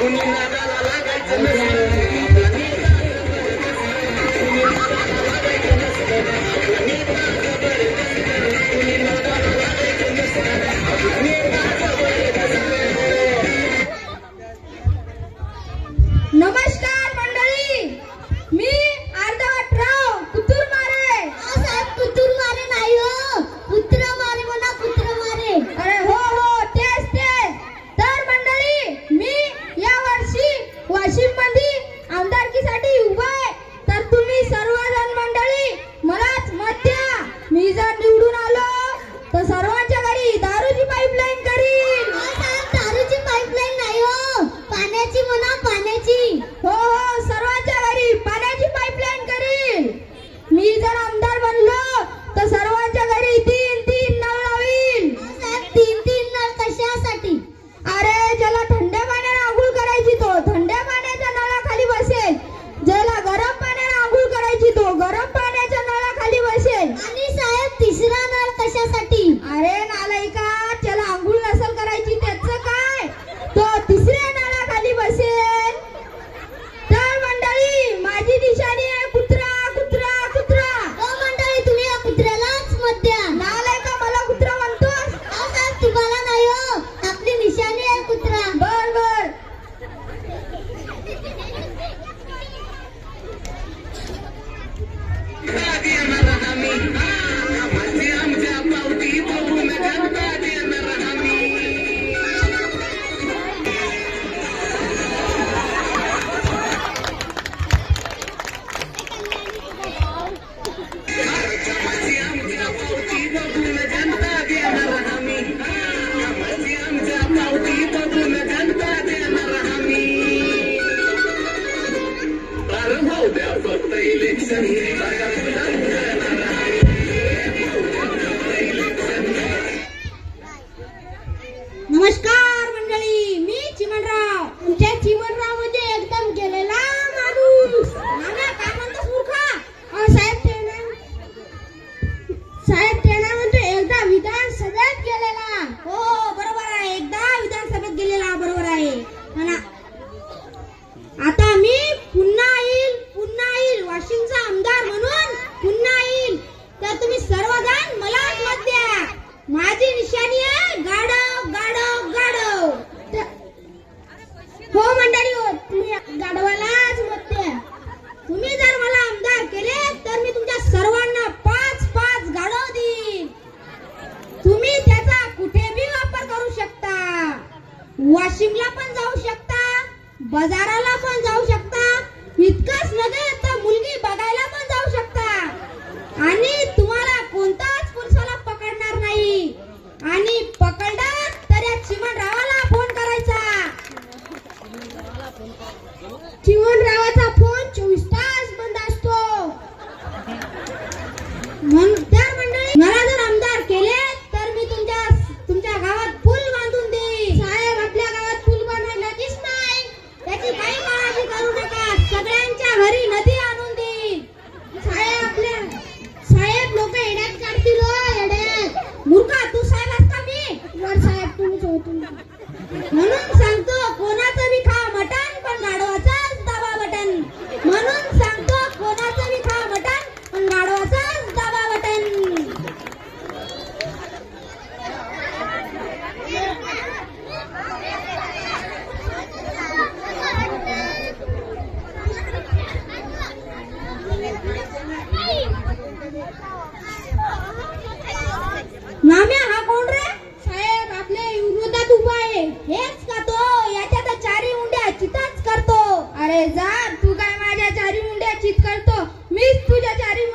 नमस्कार जा. तू काय माझ्या चारी मुंड्या चित करतो? मीच तुझ्या चारी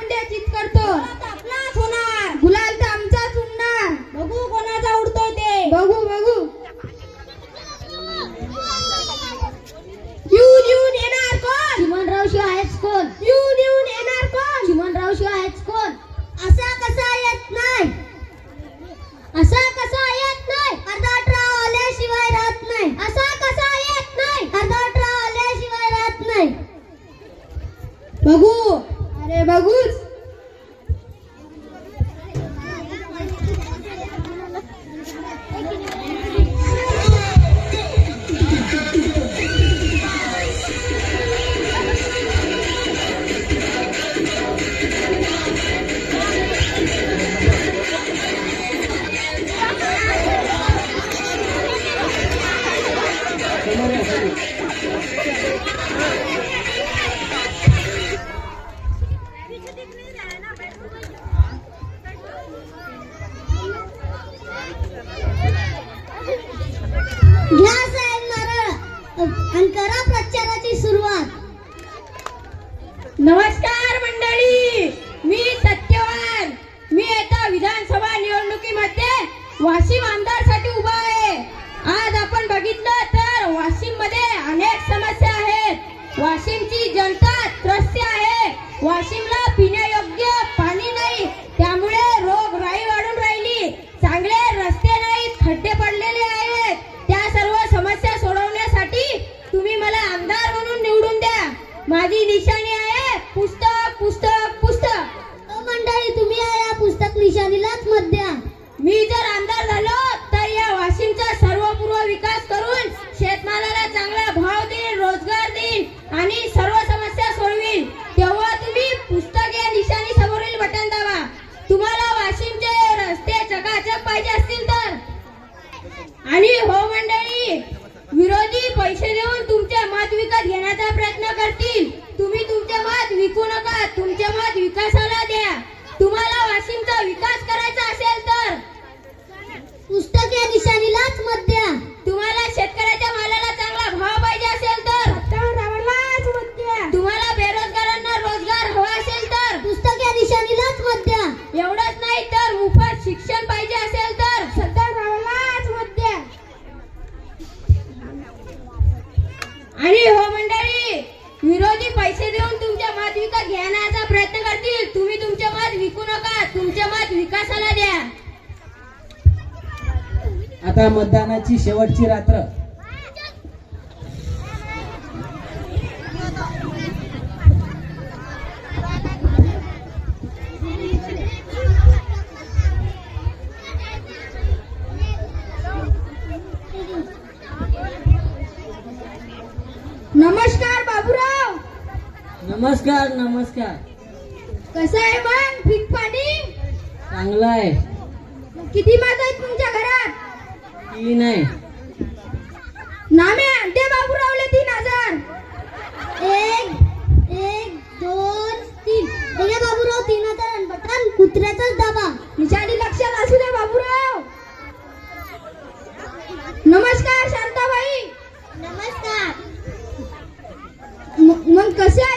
विकासाला द्या. आता मतदानाची शेवटची रात्र. नमस्कार बाबूराव. नमस्कार नमस्कार. कसं आहे मग? चांगलंय किती माता आहेत तुमच्या घरात? तीन आहे. नामे अंडे बाबूरावले तीन हजार. एक एक दोन तीन. बघा बाबूराव तीन हजार बटन कुत्र्याचाच दाबा. निशाणी लक्षात असू दे बाबूराव. नमस्कार शांताबाई. नमस्कार. मग कसे आहे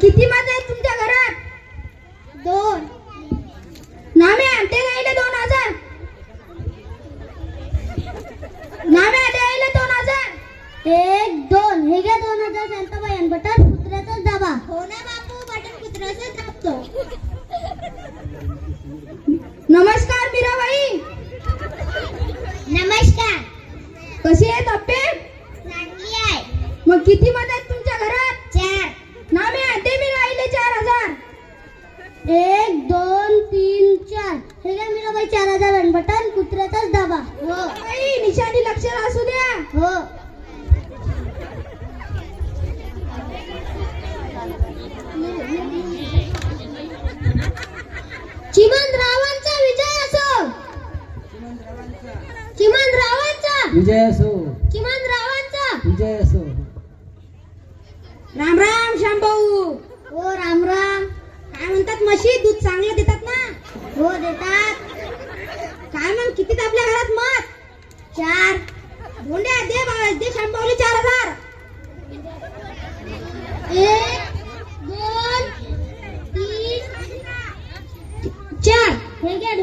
किती मजा आहे तुमच्या घरात? दोन. ना मी आणते राहिले दोन हजार. नामे आटे राहिले दोन हजार. एक दोन. हे घ्या दोन हजार शांताबाई आणि बटन कुत्र्याचाच दाबा हो ना बापू बटन कुत्र्याचाच दाबतो नमस्कार मीराबाई. नमस्कार. कशी आहे तप्पे आहे. मग किती मजा किमान रावणचा विजय असो. किमान रावणचा विजय असो. राम राम श्याम हो राम राम. काय म्हणतात म्हशी? दूध चांगलं देतात ना? हो देतात. काय मग? किती आपल्या घरात मत चार. धोंड्या दे बाबा दे श्याम चार हजार. एक दोन तीन. चार. हे घ्या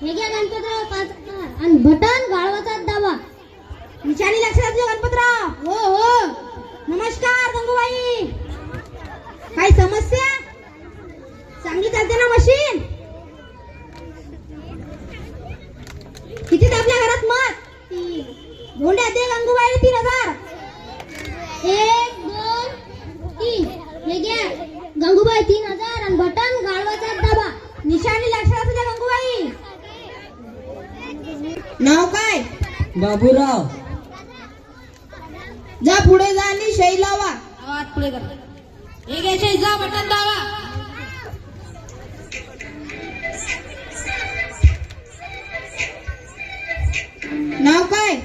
हे घ्या गणपतराव पाच आणि बटन गाळवाचा दाबा निशाणी लक्षात घ्या गणपतराव. हो हो. नमस्कार गंगूबाई. काही समस्या? चांगली चालते ना मशीन? किती आपल्या घरात मग? भोंड्या दे गंगूबाई तीन हजार. एक दोन तीन. हे घ्या. गंगूबाई तीन हजार आणि बटन गाळवाचा दाबा निशाणी लक्षात द्या गंगूबाई. नाव काय? बाबूराव. जा पुढे जा आणि शै लावा. आवाज पुढे कर. हे घ्यायचे जा बटन दावा नाव काय?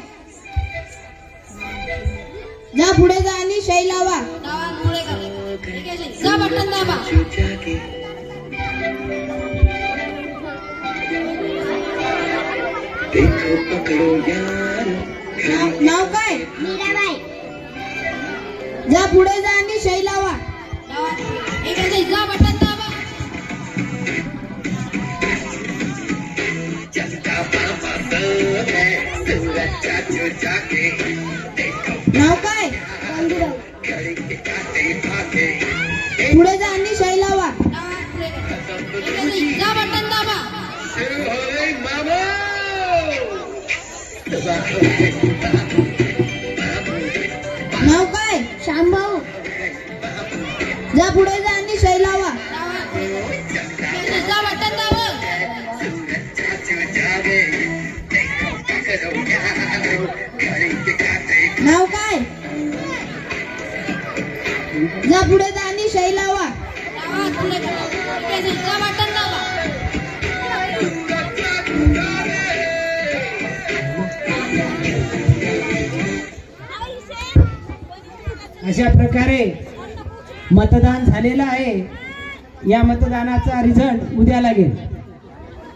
जा पुढे जा आणि शै लावा. दावा पुढे कर. हे जा बटन दाबा. नाव नाव काय? मीराबाई. जा पुढे जा आणि शै लावा. जा बटन दाबा. नाव काय? नाव अशा प्रकारे मतदान झालेलं आहे. या मतदानाचा रिझल्ट उद्या लागेल.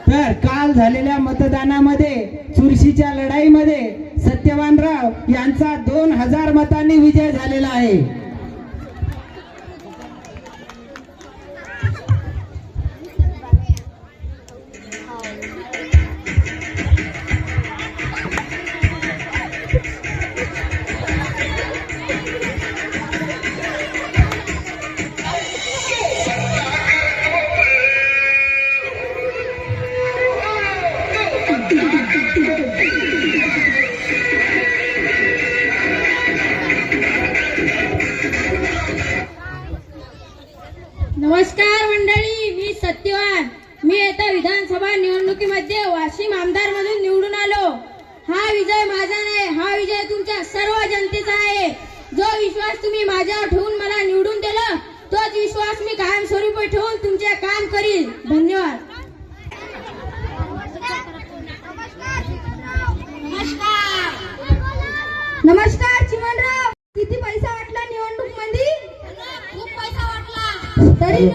तर काल झालेल्या मतदानामध्ये चुरशीच्या लढाईमध्ये सत्यवानराव यांचा दोन हजार मतांनी विजय झालेला आहे. निवडणुकीमध्ये वाशिम आमदार मधून निवडून आलो. हा विजय माझा नाही हा विजय तुमच्या सर्व जनतेचा आहे. जो विश्वास तुम्ही माझ्यावर ठेवून मला निवडून दिलं तोच विश्वास मी कायमस्वरूपी ठेवून तुमचे काम करील धन्यवाद. नमस्कार चिमनराव किती पैसा वाटला निवडणूकमध्ये खूप पैसा वाटला. तरी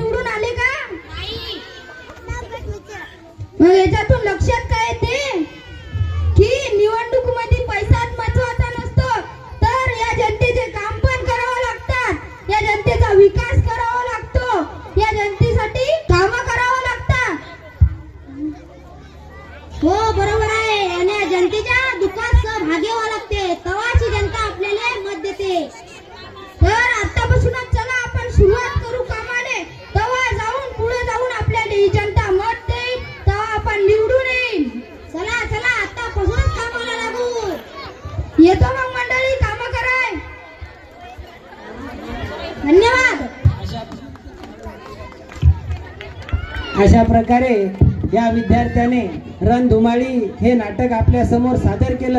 प्रकारे या विद्यार्थ्याने रणधुमाळी हे नाटक आपल्यासमोर सादर केलं.